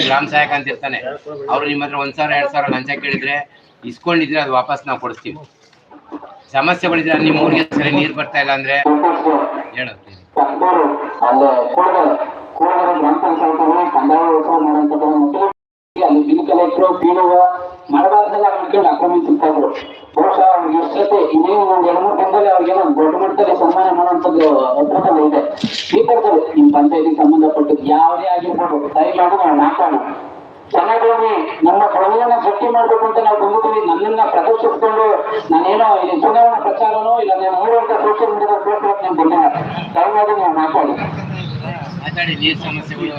ಗ್ರಾಮ ಸಹಾಯಕ ಅಂತ ಇರ್ತಾನೆ. ಅವ್ರು ನಿಮ್ಮ ಹತ್ರ ಒಂದ್ ಸಾವಿರ, ಎರಡ್ ಸಾವಿರ ಲಂಚ ಕೇಳಿದ್ರೆ ಇಸ್ಕೊಂಡಿದ್ರೆ ಅದು ವಾಪಸ್ ನಾವು ಕೊಡಿಸ್ತೀವಿ. ಸಮಸ್ಯೆಗಳಿದ್ರೆ ನಿಮ್ಮ ಊರಿಗೆ ಸರಿ ನೀರ್ ಬರ್ತಾ ಇಲ್ಲ ಅಂದ್ರೆ ಹೇಳು ತಪ್ಪರು ಅಲ್ಲೇ ಕಲೆಕ್ಟರ್ ಪೀಡುವ ಮಾಡಬಾರ್ದೆಲ್ಲ ಮಾಡ್ಕೊಂಡು ಆಕ್ರಮಿಸುತ್ತಾ ಇದ್ರು ಬಹುಶಃ ಅವ್ರಿಗೆ ಎಷ್ಟೇ ಒಂದು ದೊಡ್ಡ ಇದೆ ಈ ತರದಲ್ಲಿ ನಿಮ್ ಪಂಚಾಯತಿಗೆ ಸಂಬಂಧಪಟ್ಟದ್ದು ಯಾವುದೇ ಆಗಿರ್ಬೋದು, ದಯಮಾಡಿ ನಾವು ಮಾತಾಡೋಣ. ಚೆನ್ನಾಗಿ ನಮ್ಮ ಪ್ರಭುವನ್ನ ಗಟ್ಟಿ ಮಾಡ್ಬೇಕು ಅಂತ ನಾವು ನನ್ನನ್ನ ಪ್ರದರ್ಶಿಸ್ಕೊಂಡು ನಾನೇನೋ ಇಲ್ಲಿ ಚುನಾವಣಾ ಪ್ರಚಾರನೋ ಇಲ್ಲ ನಾನು ನೋಡುವಂತ ಸೋಷಿಯಲ್ ಮೀಡಿಯಾ ಪ್ಲೇಟ್ಫಾರ್ಮ್ ನಾನು ಮಾತಾಡಿ. ಸಮಸ್ಯೆಗಳು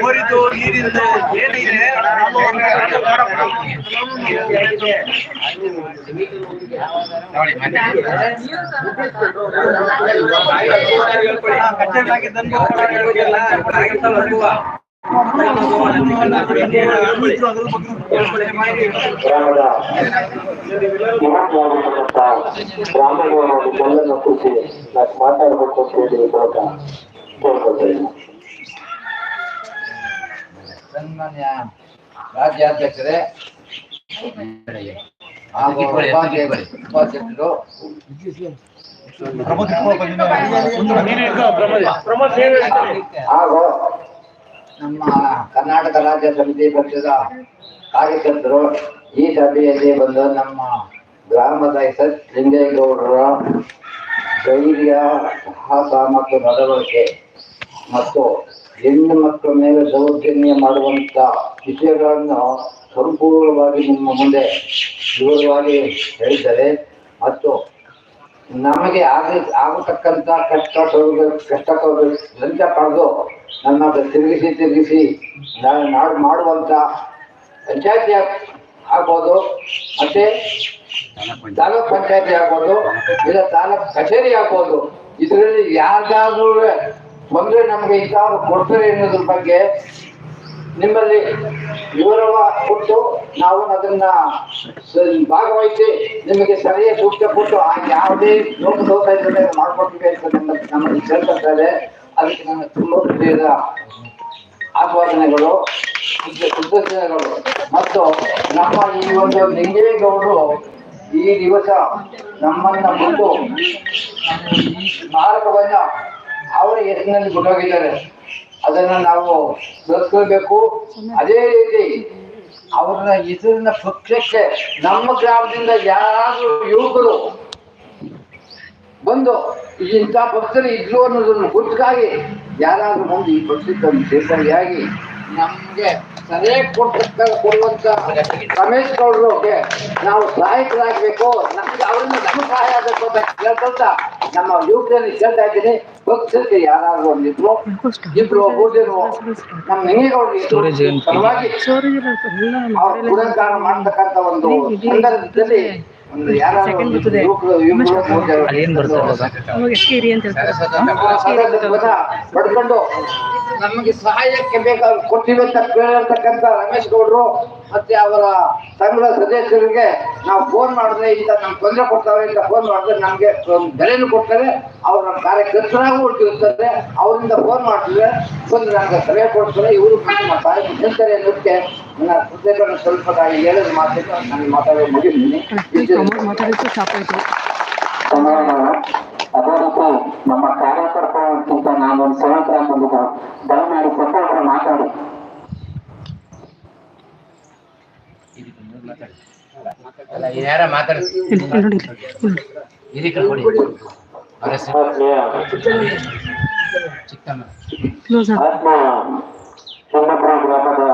ಕೋರಿದ್ದು ನೀರಿಂದು ಏನಿದೆ ನೋಡಿ. ಗ್ರಾಮದ ನಿವಾಸಿಯಾಗಿರ್ತಕ್ಕಂಥ ಗ್ರಾಮಗಳ ಬೆಲ್ಲನ್ನು ಕೂರಿಸಿ ನಾನು ಮಾತಾಡಬೇಕು ಅಂತ ಹೇಳಿ ಮೂಲಕ ಕೇಳ್ಕೊಳ್ತೇನೆ ಸನ್ಮಾನ್ಯ ರಾಜ್ಯಾಧ್ಯಕ್ಷರೇ ಹಾಗೂ ಉಪಾಧ್ಯಕ್ಷರು ಹಾಗೂ ನಮ್ಮ ಕರ್ನಾಟಕ ರಾಜ್ಯ ಸಮಿತಿ ಪಕ್ಷದ ಕಾರ್ಯಕರ್ತರು ಈ ಸಭೆಯಲ್ಲಿ ಬಂದು ನಮ್ಮ ಗ್ರಾಮದ ಲಿಂಗೇಗೌಡರ ಧೈರ್ಯ, ಸಾಹಸ ಮತ್ತು ನಡವಳಿಕೆ ಮತ್ತು ಹೆಣ್ಣು ಮಕ್ಕಳ ಮೇಲೆ ದೌರ್ಜನ್ಯ ಮಾಡುವಂತ ವಿಷಯಗಳನ್ನು ಸಂಪೂರ್ಣವಾಗಿ ನಿಮ್ಮ ಮುಂದೆ ವಿವರವಾಗಿ ಹೇಳಿದ್ದಾರೆ. ಮತ್ತು ನಮಗೆ ಆಗ ಆಗತಕ್ಕಂತ ಕಷ್ಟ ಕಷ್ಟ ಲಂಚ ಪಡೆದು ನನ್ನ ತಿರುಗಿಸಿ ತಿರುಗಿಸಿ ನಾನು ನಾಡು ಮಾಡುವಂತ ಪಂಚಾಯತಿ ಆಗ್ಬೋದು. ಮತ್ತೆ ತಾಲೂಕ್ ಪಂಚಾಯತಿ ಆಗ್ಬೋದು. ಇಲ್ಲ ತಾಲೂಕ್ ಕಚೇರಿ ಆಗ್ಬೋದು. ಇದರಲ್ಲಿ ಯಾರಿಗಾದ್ರೂ ಬಂದ್ರೆ ನಮಗೆ ಇಂಥವ್ರು ಕೊಡ್ತಾರೆ ಅನ್ನೋದ್ರ ಬಗ್ಗೆ ನಿಮ್ಮಲ್ಲಿ ವಿವರವ ಕೊಟ್ಟು ನಾವು ಅದನ್ನ ಭಾಗವಹಿಸಿ ನಿಮಗೆ ಸರಿಯ ಸೂಕ್ತ ಕೊಟ್ಟು ಯಾವುದೇ ಲೋಕದೋಷ ಇಲ್ಲದೆ ಮಾಡ್ಕೊಡ್ತೀವಿ ಅಂತ ನಮ್ಮ ಕೇಳ್ಕೊತಾರೆ ಅದಕ್ಕೆ ನನ್ನ ತುಂಬ ಹೃದಯದ ಆಸ್ವಾದನೆಗಳು ಕೃತ- ಕೃತಜ್ಞತೆಗಳು. ಮತ್ತು ನಮ್ಮ ಈ ಒಂದು ಲಿಂಗೇಗೌಡರು ಈ ದಿವಸ ನಮ್ಮನ್ನ ಈ ಸ್ಮಾರಕವನ್ನ ಅವರ ಹೆಸರಿನಲ್ಲಿ ಬಿಟ್ಟೋಗಿದ್ದಾರೆ. ಅದನ್ನ ನಾವು ಬೆಳೆಸ್ಕೊಳ್ಬೇಕು ಅದೇ ರೀತಿ ಅವ್ರನ್ನ ಹೆಸರಿನ ಪಕ್ಷಕ್ಕೆ ನಮ್ಮ ಗ್ರಾಮದಿಂದ ಯಾರಾದ್ರೂ ಯುವಕರು ಬಂದು ಇಂಥ ಭಕ್ತರು ಇದ್ಲು ಅನ್ನೋದನ್ನು ಗುರುತಾಗಿ ಯಾರಾದ್ರೂ ಬಂದು ಈ ಪಕ್ಷಕ್ಕೆ ಒಂದು ಸೇರ್ಪಡೆಯಾಗಿ ನಮ್ಗೆ ಸರಿಯಾಗಿ ಕೊಡ್ತಕ್ಕ ಕೊಡುವಂತ ರಮೇಶ್ ಗೌಡ್ರಿಗೆ ನಾವು ಸಹಾಯಕರಾಗಬೇಕು. ನಮ್ಗೆ ಅವರಿಂದ ನಮ್ಗೆ ಸಹಾಯ ಆಗಬೇಕು ಅಂತ ಕೇಳ್ಕೊಂತ ನಮ್ಮ ಯುವಕರಲ್ಲಿ ಕೇಳ್ತಾ ಇದ್ದೀನಿ. ಪಕ್ಷಕ್ಕೆ ಯಾರಾದ್ರೂ ನಮ್ಮ ಇಬ್ರು ಪೂಜೆನು ಜನ ನಮ್ಮ ನೆಂಗೇಗೌಡರು ಪರವಾಗಿ ಅವ್ರ ಗುಣಕಾರ ಮಾಡ್ತಕ್ಕಂಥ ಒಂದು ಸಂದರ್ಭದಲ್ಲಿ ಒಂದು ಒಂದು ನಮಗೆ ಸಹಾಯಕ್ಕೆ ಬೇಕಾದ ಕೊಟ್ಟಿವೆ ಅಂತ ಕೇಳಿರ್ತಕ್ಕಂಥ ರಮೇಶ್ ಗೌಡ್ರು ಮತ್ತೆ ಅವರ ಸಂಘದ ಸದಸ್ಯರಿಗೆ ನಾವು ಫೋನ್ ಮಾಡಿದ್ರೆ ಇಂತ ನಮ್ಗೆ ತೊಂದರೆ ಕೊಡ್ತಾರೆ ಇಂತ ಫೋನ್ ಮಾಡಿದ್ರೆ ನಮ್ಗೆ ಒಂದು ಬೆಲೆನೂ ಕೊಡ್ತಾರೆ ಅವರ ಕಾರ್ಯಕರ್ತರಾಗೂ ಉಳ್ತಿರ್ತಾರೆ ಅವರಿಂದ ಫೋನ್ ಮಾಡಿದ್ರೆ ಬಂದು ನನಗೆ ಸಲಹೆ ಕೊಡ್ತಾರೆ ಇವರು ನಮ್ಮ ಕಾರ್ಯ ಹೇಳ್ತಾರೆ ಅನ್ನೋದಕ್ಕೆ ನನ್ನ ಕೃತಜ್ಞತೆ ಸ್ವಲ್ಪ ಹೇಳಿದ ಮಾತಿಗೆ ನಾನು ಮಾತಾಡೋ ಮುಗಿದ್ದೀನಿ ಅದೇ ರೀತಿ ನಮ್ಮ ಕಾರ್ಯಕರ್ತಕ್ಕಿಂತ ನಾನು ಒಂದು ಸೇವಕರ ಬಂದಿದ್ದ ದಯಮಾಡಿ ಅವರು ಮಾತಾಡಿ. ಅಲ್ಲ ಯಾರ ಮಾತಾಡಿ ಇಲ್ಲಿ ಇಲ್ಲಿ ನೋಡಿ ಇಲ್ಲಿ ಇಲ್ಲಿ. ಕೊಡಿ. ಅವ್ರ ಹೆಸರು ಚಿಕ್ಕಮ್ಮ. ಗ್ರಾಮದ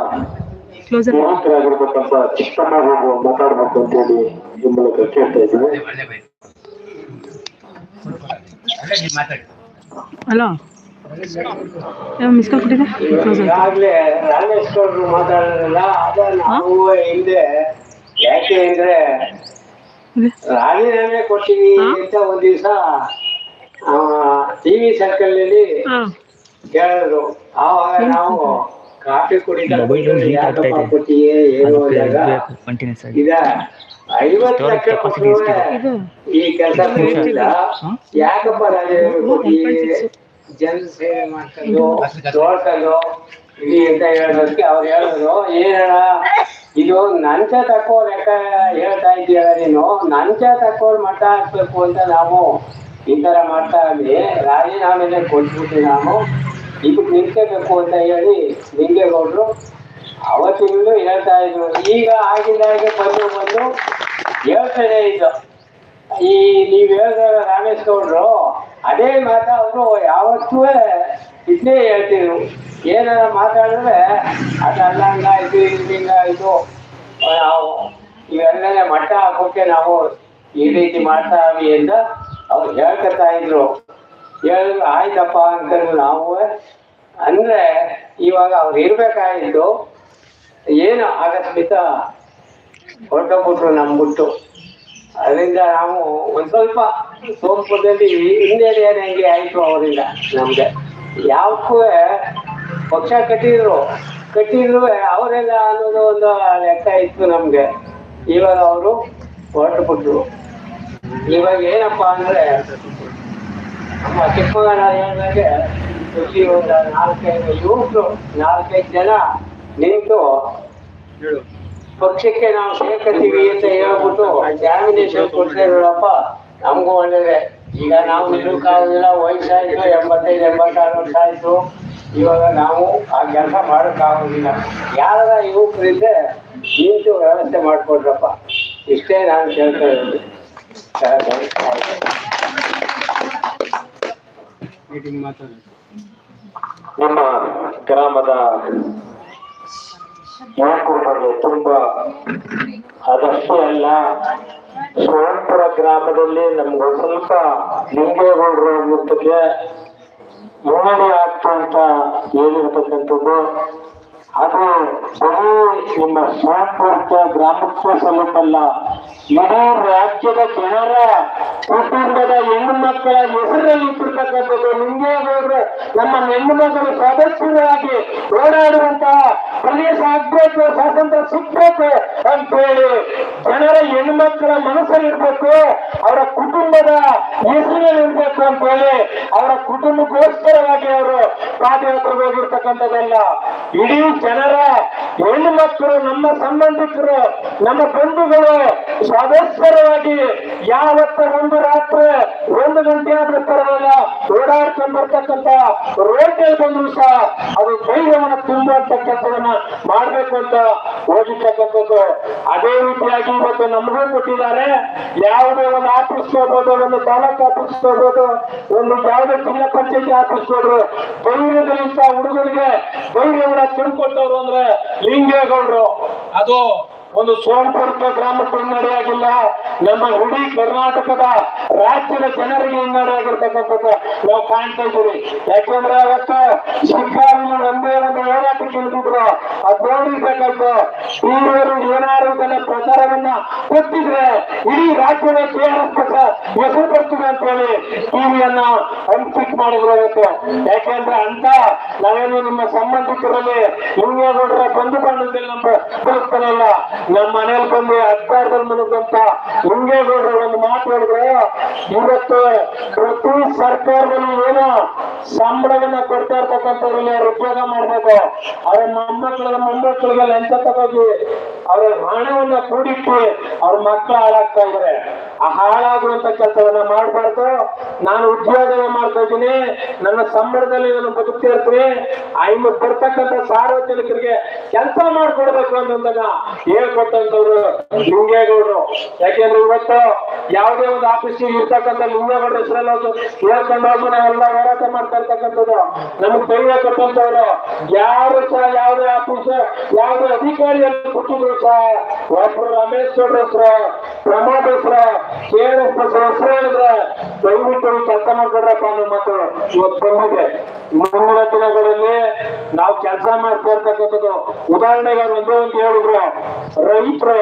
ನಿವಾಸಿಯಾಗಿರ್ತಕ್ಕಂಥ ಚಿಕ್ಕಮ್ಮ ಹೋಗು ಮಾತಾಡ್ಬೇಕು ಅಂತ ಹೇಳಿ ಈ ಮೂಲಕ ಕೇಳ್ತಾ ಇದ್ದೀವಿ ಹಲೋ ಮಿಸ್ ಕಾಲ್ ಕೊಟ್ಟಿದೆ ಕ್ಲೋಸ್ ಆಯ್ತು. ಈಗಾಗ್ಲೇ ರಾಮೇಶ್ ಗೌಡ್ರು ಮಾತಾಡಿದ್ರಲ್ಲ ಅದ ನಾವು ಹಿಂದೆ ಯಾಕೆ ಅಂದ್ರೆ ರಾಜೀನಾಮೆ ಹಾ? ಅಂತ ಒಂದ್ ದಿವಸ ಟಿವಿ ಸರ್ಕಲ್ ಅಲ್ಲಿ ಕೇಳಿದ್ರು. ಆವಾಗ ನಾವು ಐವತ್ತು ಲಕ್ಷ ಇದು ಈ ಕೆಲಸ ಯಾಕಪ್ಪ ಜನ ಸೇವೆ ಮಾಡ್ಕೊಂಡು ಇಲ್ಲಿ ಅಂತ ಹೇಳೋದಕ್ಕೆ ಅವ್ರು ಹೇಳಿದ್ರು ಏನಣ್ಣ ಇದು ನಂಚ ತಕ್ಕೋ ಲೆಕ್ಕ ಹೇಳ್ತಾ ಇದೀಯ ನೀನು? ನಂಚ ತಕ್ಕೋ ಮಠ ಹಾಕ್ಬೇಕು ಅಂತ ನಾವು ಈ ತರ ಮಾಡ್ತಾ ಇದ್ವಿ. ರಾಜೀನಾಮೆನೆ ಕೊಟ್ಬಿಟ್ಟು ನಾವು. ಇದಕ್ಕೆ ನಿಲ್ಕೋಬೇಕು ಅಂತ ಹೇಳಿ ಲಿಂಗೇಗೌಡರು ಅವತ್ತಿಂದಲೂ ಹೇಳ್ತಾ ಇದ್ರು. ಈಗ ಆಗಿದ್ದಾಗೆ ಬಂದು ಬಂದು ಹೇಳ್ತಾನೆ ಇದ್ದ ಈ ನೀವ್ ಹೇಳ್ದಾಗ ರಾಮೇಶ್ ಗೌಡ್ರು ಅದೇ ಮಾತು ಅವರು ಯಾವತ್ತೂ ಇದನ್ನೇ ಹೇಳ್ತಿದ್ರು. ಏನಾರ ಮಾತಾಡಿದ್ರೆ ಅದು ಅಲ್ಲಂಗ ಇದು ಹಿಂಗಾಯ್ತು ನಾವು ಇವೆಲ್ಲನೇ ಮಟ್ಟ ಹಾಕೋಕೆ ನಾವು ಈ ರೀತಿ ಮಾಡ್ತಾ ಅಂತ ಅವ್ರು ಹೇಳ್ಕೊತಾ ಇದ್ರು. ಹೇಳಿದ್ರು, ಆಯ್ತಪ್ಪ ಅಂತ ನಾವು, ಅಂದ್ರೆ ಇವಾಗ ಅವ್ರು ಇರ್ಬೇಕಾಯ್ತು. ಏನು ಆಗಸ್ಮಿತ ಹೊರಟೋಗ್ಬಿಟ್ರು ನಮ್ ಬಿಟ್ಟು ಅದರಿಂದ ನಾವು ಒಂದ್ ಸ್ವಲ್ಪ ಸೋಂಪದಲ್ಲಿ ಹಿಂದೆ ಆಯ್ತು ಅವರಿಂದ ನಮ್ಗೆ. ಯಾವಕ್ಕೂ ಪಕ್ಷ ಕಟ್ಟಿದ್ರು. ಕಟ್ಟಿದ್ರು ಅವರೆಲ್ಲ ಅನ್ನೋದು ಒಂದು ಲೆಕ್ಕ ಇತ್ತು ನಮ್ಗೆ. ಇವಾಗ ಅವರು ಹೊರಟು ಬಿಟ್ರು ಇವಾಗ ಏನಪ್ಪಾ ಅಂದ್ರೆ ನಮ್ಮ ಹೇಳಿದಾಗೆ ಇಲ್ಲಿ ಒಂದು ನಾಲ್ಕೈದು ಯುವಕರು ನಾಲ್ಕೈದು ಜನ ನಿಂತು ಪಕ್ಷಕ್ಕೆ ನಾವು ಸೇರ್ಕತ್ತೀವಿ ಅಂತ ಹೇಳ್ಬಿಟ್ಟು ಜಾಮಿನೇಷನ್ ಕೊಡ್ತಾ ಹೇಳಪ್ಪ ನಮಗೂ ಒಳ್ಳೇದೆ ಈಗ ನಾವು ನಿಲ್ಲಕ್ಕಾಗೋದಿಲ್ಲ ವಯಸ್ಸಾಯಿತು ಎಂಬತ್ತೈದು ಎಂಬತ್ತಾರು ವರ್ಷ ಆಯಿತು ಇವಾಗ ನಾವು ಆ ಕೆಲಸ ಮಾಡೋಕ್ಕಾಗೋದಿಲ್ಲ ಯಾರ ಯುವಕರಿಂದ ನಿಂತು ವ್ಯವಸ್ಥೆ ಮಾಡಿಕೊಡ್ರಪ್ಪ ಇಷ್ಟೇ ನಾನು ಕೇಳ್ತಾ ಇರೋದು ನಮ್ಮ ಗ್ರಾಮದ ಯುವಕರು ತುಂಬಾ ಅದಷ್ಟೇ ಅಲ್ಲ ಸೋಂಪುರ ಗ್ರಾಮದಲ್ಲಿ ನಮ್ಗೆ ಸ್ವಲ್ಪ ಲಿಂಗೇಗೌಡರು ಬಗ್ಗೆ ಮುನ್ನಡೆ ಆಗ್ತಾ ಅಂತ ಹೇಳಿರ್ತಕ್ಕಂಥದ್ದು. ಅದು ಬರೀ ನಿಮ್ಮ ಶಿವಪುರಕ್ಕೆ ಗ್ರಾಮಕ್ಕೆ ಸ್ವಲ್ಪಲ್ಲ ಇಡೀ ರಾಜ್ಯದ ಜನರ ಕುಟುಂಬದ ಹೆಣ್ಣು ಮಕ್ಕಳ ಹೆಸರಲ್ಲಿ ಇಟ್ಟಿರ್ತಕ್ಕಂಥದ್ದು. ಲಿಂಗೇಗೌಡರು ನಮ್ಮ ಹೆಣ್ಣು ಮಕ್ಕಳು ಸದಸ್ಯರಾಗಿ ಓಡಾಡುವಂತಹ ಪ್ರದೇಶ ಆಗ್ಬೇಕು ಸ್ವಾತಂತ್ರ್ಯ ಸಿಗ್ಬೇಕು ಅಂತ ಹೇಳಿ ಜನರ ಹೆಣ್ಣು ಮಕ್ಕಳ ಮನಸ್ಸಲ್ಲಿ ಇರ್ಬೇಕು. ಅವರ ಕುಟುಂಬದ ಹೆಸರಲ್ಲಿ ಇರ್ಬೇಕು ಅಂತ ಹೇಳಿ ಅವರ ಕುಟುಂಬಕ್ಕೋಸ್ಕರವಾಗಿ ಅವರು ಪಾದಯಾತ್ರೆಗೆ ಹೋಗಿರ್ತಕ್ಕಂಥದ್ದಲ್ಲ. ಇಡೀ ಜನರ ಹೆಣ್ಣು ಮಕ್ಕಳು, ನಮ್ಮ ಸಂಬಂಧಿಕರು, ನಮ್ಮ ಬಂಧುಗಳು ಸದಸ್ಯರವಾಗಿ ಯಾವತ್ತ ಒಂದು ರಾತ್ರಿ, ಒಂದು ಗಂಟೆ ಆದ್ರೂ ಪರವಾಗಿಲ್ಲ, ಓಡಾಡ್ಕೊಂಡ್ ಬರ್ತಕ್ಕಂತ ರೋಡ್ಗೆ ಬಂದ್ರು ಸಹ ಅದು ಧೈರ್ಯವನ್ನು ತುಂಬತಕ್ಕಂಥದನ್ನ ಮಾಡ್ಬೇಕು ಅಂತ ಹೋಗಿರ್ತಕ್ಕಂಥದ್ದು ಅದೇ ರೀತಿಯಾಗಿ ಇವತ್ತು ನಮಗೂ ಕೊಟ್ಟಿದ್ದಾರೆ. ಯಾವುದೇ ಒಂದು ಆಫೀಸ್ ಹೋಗ್ಬೋದು ಒಂದು ತಾಲೂಕು ಆಫೀಸ್ ಹೋಗ್ಬೋದು ಒಂದು ಯಾವುದೇ ಜಿಲ್ಲಾ ಪಂಚಾಯತಿ ಆಫೀಸ್ ಹೋದ್ರು ಧೈರ್ಯದಲ್ಲಿ ಹುಡುಗರಿಗೆ ಧೈರ್ಯವನ್ನ ತಿಳ್ಕೊಟ್ಟವ್ರು ಅಂದ್ರೆ ಲಿಂಗೇಗೌಡರು. ಅದು ಒಂದು ಸೋಂಪುರ ಗ್ರಾಮ ಕನ್ನಡಿಯಾಗಿಲ್ಲ, ನಮ್ಮ ಇಡೀ ಕರ್ನಾಟಕದ ರಾಜ್ಯದ ಜನರಿಗೆ ಹಿನ್ನಡೆ ಆಗಿರ್ತಕ್ಕಂಥದ್ದು ನಾವು ಕಾಣ್ತಾ ಇದ್ದೀವಿ. ಯಾಕೆಂದ್ರೆ ಅವತ್ತು ಸರ್ಕಾರ ಒಂದೇ ಒಂದು ಹೋರಾಟಕ್ಕೆ ನಿಂತಿದ್ರು ಅದು ನೋಡಿರ್ತಕ್ಕಂಥ ಏನಾದ್ರು ತನ್ನ ಪ್ರಚಾರವನ್ನ ಕೊಟ್ಟಿದ್ರೆ ಇಡೀ ರಾಜ್ಯದ ಕೆಆರ್ಎಸ್ ಹೆಸರು ಬರ್ತದೆ ಅಂತ ಹೇಳಿ ಟಿವಿಯನ್ನ ಅನ್ಪಿಕ್ ಮಾಡಿದ್ರು ಅವತ್ತು. ಯಾಕೆಂದ್ರೆ ಅಂತ ನಾವೇನು ನಿಮ್ಮ ಸಂಬಂಧಿಕರಲ್ಲಿ ಲಿಂಗೇಗೌಡರ ಬಂಧು ಬಾಂಧವ್ಯದಲ್ಲಿ ನಮ್ಮ ನಮ್ಮ ಮನೇಲಿ ಬಂದು ಹತ್ತಾರದಲ್ಲಿ ಮನದಂತ ನೋಡ್ರಿ ಒಂದು ಮಾತು ಹೇಳಿದ್ರೆ, ಇವತ್ತು ಪ್ರತಿ ಸರ್ಕಾರದಲ್ಲಿ ಏನು ಸಂಬಳವನ್ನ ಕೊಡ್ತಾ ಇರ್ತಕ್ಕಂಥವ್ರಲ್ಲಿ ಅವ್ರು ಉದ್ಯೋಗ ಮಾಡ್ಬೇಕು. ಅವ್ರ ಮೊಮ್ಮಕ್ಕಳಿಗೆ ಮೊಮ್ಮಕ್ಕಳಿಗೆ ಲಂಚ ತಗೋಗಿ, ಅವ್ರ ಹಣವನ್ನ ಕೂಡಿಟ್ಟು ಅವ್ರ ಮಕ್ಕಳು ಹಾಳಾಗ್ತಾ ಇದ್ರೆ. ಆ ಹಾಳಾಗುವಂತ ಕೆಲಸವನ್ನ ಮಾಡ್ಬಾರ್ದು. ನಾನು ಉದ್ಯೋಗ ಮಾಡ್ತಾ ಇದ್ದೀನಿ. ನನ್ನ ಸಂಬಳದಲ್ಲಿ ನಾನು ಬದುಕ್ತಾ ಇರ್ತೀನಿ. ಐನು ಬರ್ತಕ್ಕಂಥ ಸಾರ್ವಜನಿಕರಿಗೆ ಕೆಲಸ ಮಾಡ್ಕೊಡ್ಬೇಕು ಅಂತಂದಾಗ ಅನ್ನೋದನ್ನ ಹೇಳ್ಕೊಟ್ಟಂತವ್ರು ಲಿಂಗೇಗೌಡರು ಯಾಕೆಂದ್ರೆ ಇವತ್ತು ಯಾವುದೇ ಒಂದು ಆಫೀಸಿಗೆ ಇರ್ತಕ್ಕಂಥ ಲಿಂಗೇಗೌಡರ ಹೆಸರಲ್ಲಿ ಹೇಳ್ಕೊಂಡು ಹೋಗಿ ನಾವೆಲ್ಲ ಹೋರಾಟ ಮಾಡ್ತಾ ಇರ್ತಕ್ಕಂಥದ್ದು. ನಮ್ಗೆ ಧೈರ್ಯ ಕೊಟ್ಟಂತವ್ರು. ಯಾರು ಸಹ ಯಾವುದೇ ಆಫೀಸ್ ಯಾವುದೇ ಅಧಿಕಾರಿಯನ್ನು ಕೊಟ್ಟಿದ್ರು ಸಹ ಒಬ್ಬರು ರಮೇಶ್ ಗೌಡ್ರ ಹೆಸರು ಪ್ರಮೋದ್ ಹೆಸರು ಕೆ ಆರ್ ದಯವಿಟ್ಟು ಕೆಲಸ ಮಾಡ್ಕೊಡ್ರಪ್ಪ ಅನ್ನೋ ಮಾತು ಇವತ್ತು ಬಂದಿದೆ ಮುಂದಿನ ದಿನಗಳಲ್ಲಿ ನಾವು ಕೆಲಸ ಮಾಡ್ತಾ ಇರ್ತಕ್ಕಂಥದ್ದು ಉದಾಹರಣೆಗೆ ಅವ್ರು ಒಂದೇ ಒಂದು ಹೇಳಿದ್ರು. ರೈತರು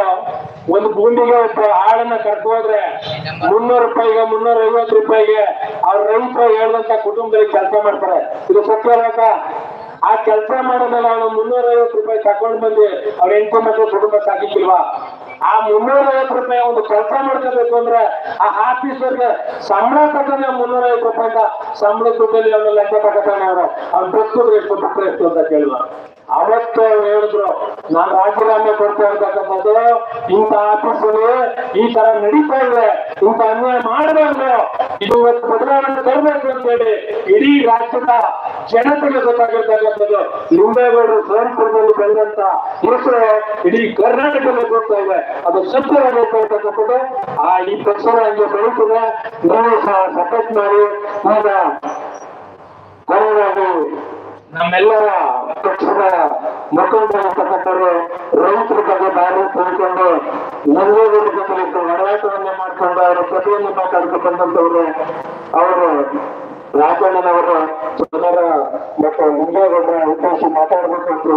ಒಂದು ಭೂಮಿಗೆ ಒಬ್ಬ ಆಳನ್ನ ಕರ್ಕೊ ಹೋದ್ರೆ ಮುನ್ನೂರು ರೂಪಾಯಿಗೆ, ಮುನ್ನೂರ ಐವತ್ತು ರೂಪಾಯಿಗೆ ಅವ್ರ ರೈತರು ಹೇಳಿದಂತ ಕುಟುಂಬದಲ್ಲಿ ಕೆಲಸ ಮಾಡ್ತಾರೆ. ಇದು ಸತ್ಯ ಆ ಕೆಲಸ ಮಾಡೋದನ್ನ ಅವನು ಮುನ್ನೂರ ಐವತ್ತು ರೂಪಾಯಿ ತಕೊಂಡ್ ಬಂದು ಅವ್ರ ಎಂಟು ಮಕ್ಕಳು ಕುಟುಂಬ ಸಾಕಿಲ್ವಾ ಆ ಮುನ್ನೂರ ಐವತ್ತು ರೂಪಾಯಿ ಒಂದು ಕೆಲಸ ಮಾಡ್ಕೋಬೇಕು ಅಂದ್ರೆ ಆ ಆಫೀಸರ್ಗೆ ಸಂಬಳ ತಗೊಂಡೆ ಮುನ್ನೂರ ಐವತ್ತು ರೂಪಾಯಿ ಸಂಬಳ ದುಡ್ಡಲ್ಲಿ ಅವನು ಲೆಕ್ಕ ತಗೋತಾನೆ ಅವರು ಅವ್ನು ಬಸ್ಸಿದ್ರೆ ಎಷ್ಟು ಬಿಟ್ಟರೆ ಎಷ್ಟು ಅಂತ ಕೇಳುವ. ಅವತ್ತು ಹೇಳಿದ್ರು, ನಾನು ರಾಜೀನಾಮೆ ಕೊಡ್ತಾ ಇರ್ತಕ್ಕಂಥದ್ದು ಇಂಥ ಆಫೀಸಲ್ಲಿ ಈ ತರ ನಡೀತಾ ಇದೆ, ಇಂಥ ಅನ್ಯಾಯ ಮಾಡಬಾರ್ದು ಇದು ಇವತ್ತು ಬದಲಾವಣೆ ತರಬೇಕು ಅಂತ ಹೇಳಿ ಇಡೀ ರಾಜ್ಯದ ಜನತೆಗೆ ಗೊತ್ತಾಗಿರ್ತಕ್ಕಂಥದ್ದು. ಲಿಂಬೇಗೌಡರು ಸೋನ್ಪುರದಲ್ಲಿ ಬೆಳೆದಂತ ಹೆಸರು ಇಡೀ ಕರ್ನಾಟಕದಲ್ಲಿ ಗೊತ್ತಾ ಇದೆ ಅದು ಸತ್ಯವಾಗಬೇಕು ಅಂತಕ್ಕಂಥದ್ದು ಆ ಈ ಪಕ್ಷದ ಹಂಗೆ ಬೆಳೀತದೆ, ನೀವು ಸಹ ಸಪೋರ್ಟ್ ಮಾಡಿ. ಈಗ ಕೊನೆಯದಾಗಿ ನಮ್ಮೆಲ್ಲರ ಪಕ್ಷದ ಮುಖಂಡರು ರೈತರ ಬಗ್ಗೆ ಬಾರಿ ತಿಳ್ಕೊಂಡು ನಂಜೇಗೌಡ ಜೊತೆ ಹೋರಾಟವನ್ನ ಮಾಡ್ಕೊಂಡು ಅವರ ಪ್ರತಿಯೊಂದು ಮಾತಾಡ್ತಕ್ಕಂಥವ್ರು, ಅವರು ರಾಜಣ್ಣನವರು ಜನರ ಮತ್ತು ಮುಂದೆ ಉದ್ದೇಶಿ ಮಾತಾಡಬೇಕು